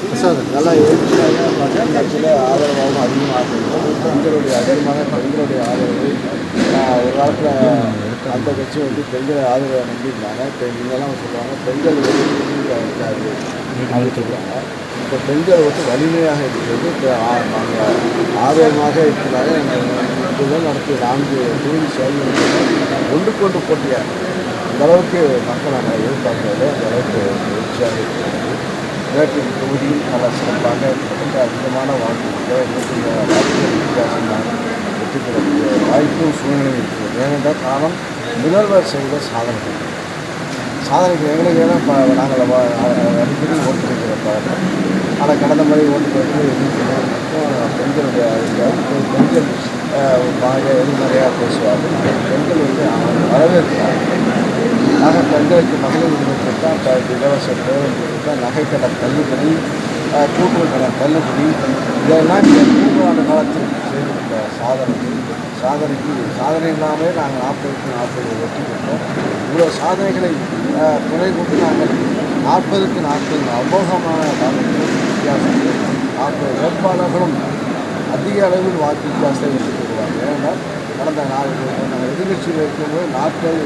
நல்லா எழுச்சியாக மக்கள் ஆதரவாகவும் அதிகமாக பெண்களுடைய அதிகமாக பெண்களுடைய ஆதரவு. ஒரு காலத்தில் அந்த கட்சி வந்து பெண்களை ஆதரவை நம்பியிருந்தாங்க. இப்போ இங்கெல்லாம் சொல்லுவாங்க பெண்கள் இருக்காது அப்படின்னு சொல்லுவாங்க. இப்போ பெண்கள் வந்து வலிமையாக இருக்கிறது. இப்போ நாங்கள் ஆதரவமாக இருக்கிறாங்க. இதுதான் நடத்திய நான்கு தொழில் செயல்கள் ஒன்றுக்கு ஒன்று போட்டியாக அந்தளவுக்கு மக்கள் நாங்கள் எதிர்பார்க்கறது அந்த அளவுக்கு எழுச்சியாக இருக்கிறது. மேற்கு தொகுதியில் நல்ல சிறப்பாக கிட்டத்தட்ட அதிகமான வாக்குகள் இருபத்தி வாக்குகள் வித்தியாசமாக வெற்றி பெறக்கூடிய வாய்ப்பும் சூழ்நிலையும் இருக்கிறது. ஏனென்றால் காரணம் முதல்வர் செய்த சாதனைகள். சாதனைக்கு எங்களுக்கு ஏன்னா இப்போ நாங்கள் அடிக்கடி ஓட்டு வைக்கிற பழக்கம் ஆனால் கடந்த முறை ஓட்டு வைக்கிறது மட்டும் பெண்களுடைய பெண்கள் பாக எதிர்மறையாக பேசுவார்கள். பெண்கள் வந்து அவங்க வரவேற்கிறார்கள் நாங்கள் பெண்களுக்கு மகளிர் உரிமை இலவச பேருந்து நகைக்கடன் தள்ளுபடி அஹ், கூட்டுறவு கடன் தள்ளுபடி இதெல்லாம் இந்த மூன்று காலத்தில் செய்திருந்த சாதனை சாதனைக்கு சாதனை இல்லாமல் நாங்கள் நாற்பதுக்கு நாற்பது வெற்றி பெற்றோம் இவ்வளோ சாதனைகளை துணை கொண்டு நாங்கள் நாற்பதுக்கு நாற்பது அமோகமான காலத்தில் வித்தியாசம். நாற்பது வேட்பாளர்களும் அதிக அளவில் வாக்கு வித்தியாசத்தை வெற்றி பெறுவாங்க ஏன்னா கடந்த நாலு எதிர்கட்சியில் இருக்கும்போது நாற்பது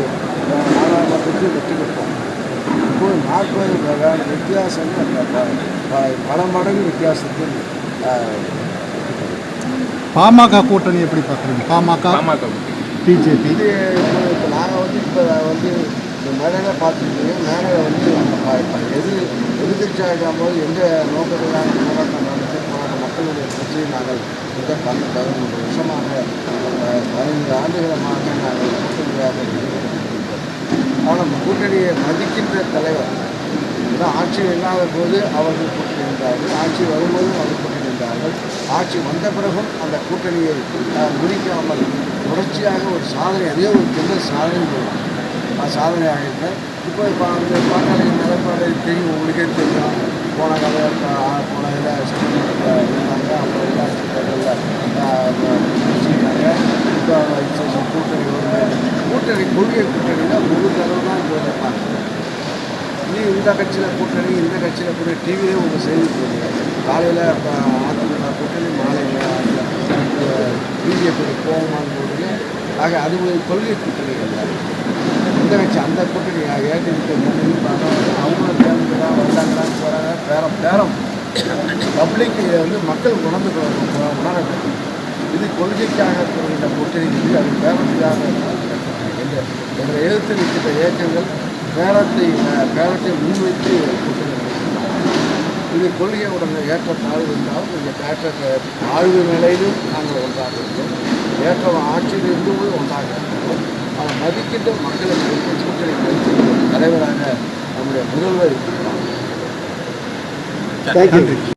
நாடாளுமன்றத்தில் வெற்றி பெற்றோம். இப்போது நாற்பது வித்தியாசம் பல மடங்கு வித்தியாசத்தில் பாமக கூட்டணி எப்படி பார்க்குறீங்க? பாமக பாமக. பிஜேபி. இது இப்போ நாங்கள் வந்து இப்போ வந்து இந்த மேடையில் பார்த்துருக்கீங்க. மேடையில் வந்து எதிர் எதிர்கட்சியாக இருக்கும்போது எந்த நோக்கத்துக்காக போராட்டம் நாங்கள் மிக பதினஞ்சு வருஷமாக பதினைந்து ஆண்டுகளமாக நாங்கள் கூட்டணியாக ஆனால் நம்ம கூட்டணியை மதிக்கின்ற தலைவர் ஆட்சி இல்லாத போது அவர்கள் கூட்டணி நின்றார்கள் ஆட்சி வரும்போது அவர்கள் கூட்டணி இருந்தார்கள் ஆட்சி வந்த பிறகும் அந்த கூட்டணியை முடிக்காமல் தொடர்ச்சியாக ஒரு சாதனை அதே ஒரு பெரிய சாதனை சொல்லலாம் ஆ சாதனையாக இருந்தேன் இப்போ இப்போ அந்த பாட்டாளி நிலைப்பாடு தெரியும் உங்களுக்கே தெரியும். போன கதை போன இதில் இருந்தாங்க அப்புறம் உள்ளாட்சி தேர்தலில் முடிச்சுட்டாங்க இப்போ இப்போ கூட்டணி ஒரு கூட்டணி கொள்கை கூட்டணியில் முழு தடவை தான் போயிருப்பாங்க நீ இந்த கட்சியில் கூட்டணி இந்த கட்சியில் கூட டிவிலே உங்கள் செய்தி போடுங்க. காலையில் அதிமுக கூட்டணி மாலையில் பிஜேபி போகுமான்னு போடுங்க. ஆக அது ஒரு கொள்கை கூட்டணி அல்ல இந்த கட்சி அந்த கூட்டணி ஏடிஎம்கே முன்னணி பார்த்தா அவங்களும் தேர்ந்து தான் வந்தாங்களான்னு போகிறாங்க பேரம் பேரம். பப்ளிக் வந்து மக்கள் உணர்ந்து கொள்ள- உணர இது கொள்கைக்காக கூறுகின்ற கூட்டணி அது பேரத்துக்காக என்ற என்ற எழுத்து நிற்கின்ற இயக்கங்கள் பேரத்தை பேரத்தை முன்வைத்து. இது கொள்கையோட ஏற்ற தாழ்வு இருந்தாலும் இந்த ஏற்ற தாழ்வு நிலையிலும் நாங்கள் ஒன்றாக இருக்கிறோம் ஏற்ற ஆட்சியில் இருந்தும் ஒன்றாக இருக்கிறோம் அதை மதிக்கின்ற மக்களுக்கு கூட்டணி மதிக்கின்ற தலைவராக நம்முடைய முதல்வர் இருக்கிறார்